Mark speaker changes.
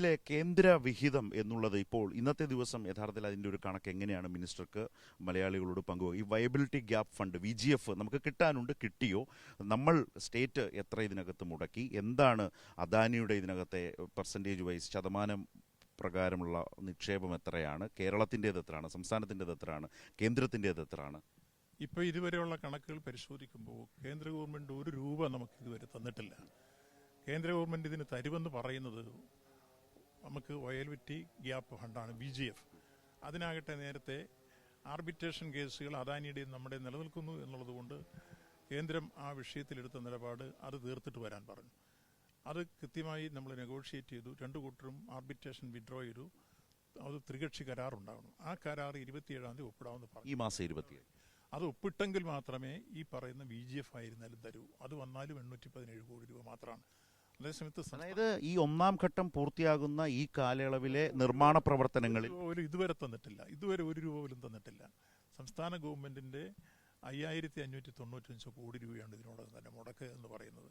Speaker 1: ഇതിലെ കേന്ദ്ര വിഹിതം എന്നുള്ളത് ഇപ്പോൾ ഇന്നത്തെ ദിവസം യഥാർത്ഥത്തിൽ അതിന്റെ ഒരു കണക്ക് എങ്ങനെയാണ് മിനിസ്റ്റർക്ക് മലയാളികളോട് പങ്കുവെക്കുക? ഈ viability gap fund V G F നമുക്ക് കിട്ടാനുണ്ട് കിട്ടിയോ? നമ്മൾ സ്റ്റേറ്റ് എത്ര ഇതിനകത്ത് മുടക്കി? എന്താണ് അദാനിയുടെ ഇതിനകത്തെ പെർസെന്റേജ് വൈസ് ശതമാനം പ്രകാരമുള്ള നിക്ഷേപം എത്രയാണ്? കേരളത്തിന്റേത് എത്രയാണ്? സംസ്ഥാനത്തിന്റെത് എത്രയാണ്? കേന്ദ്രത്തിന്റേത് എത്രയാണ്?
Speaker 2: ഇപ്പോൾ ഇതുവരെയുള്ള കണക്കുകൾ പരിശോധിക്കുമ്പോൾ കേന്ദ്ര ഗവൺമെന്റ് ഒരു രൂപ നമുക്ക് ഇതുവരെ തന്നിട്ടില്ല. കേന്ദ്ര ഗവൺമെന്റ് ഇതിന് തരുമെന്ന് പറയുന്നത് നമുക്ക് വയൽവിറ്റി ഗ്യാപ്പ് ഫണ്ടാണ് ബി ജി എഫ് അതിനാകട്ടെ നേരത്തെ ആർബിറ്റേഷൻ കേസുകൾ അദാനിയുടെ നമ്മുടെ നിലനിൽക്കുന്നു എന്നുള്ളതുകൊണ്ട് കേന്ദ്രം ആ വിഷയത്തിലെടുത്ത നിലപാട് അത് തീർത്തിട്ട് വരാൻ പറഞ്ഞു. അത് കൃത്യമായി നമ്മൾ നെഗോഷിയേറ്റ് ചെയ്തു. രണ്ടു കൂട്ടരും ആർബിറ്റേഷൻ വിഡ്രോ ചെയ്തു. അത് ത്രികക്ഷി കരാറുണ്ടാകണം ആ കരാർ ഇരുപത്തിയേഴാം തീയതി ഒപ്പിടാമെന്ന് പറഞ്ഞു.
Speaker 1: ഈ മാസം ഇരുപത്തിയേഴ്.
Speaker 2: അത് ഒപ്പിട്ടെങ്കിൽ മാത്രമേ ഈ പറയുന്ന ബി ജി എഫ് ആയിരുന്നാലും തരൂ. അത് വന്നാലും എണ്ണൂറ്റി പതിനേഴ് കോടി രൂപ മാത്രമാണ്.
Speaker 1: അതായത് ഈ ഒന്നാം ഘട്ടം പൂർത്തിയാകുന്ന ഈ കാലയളവിലെ നിർമ്മാണ പ്രവർത്തനങ്ങളിൽ
Speaker 2: ഇതുവരെ തന്നിട്ടില്ല. ഇതുവരെ ഒരു രൂപ പോലും തന്നിട്ടില്ല. സംസ്ഥാന ഗവൺമെന്റിന്റെ അയ്യായിരത്തി അഞ്ഞൂറ്റി തൊണ്ണൂറ്റഞ്ച് കോടി രൂപയാണ് ഇതിനോടകം തന്നെ മുടക്ക് എന്ന് പറയുന്നത്.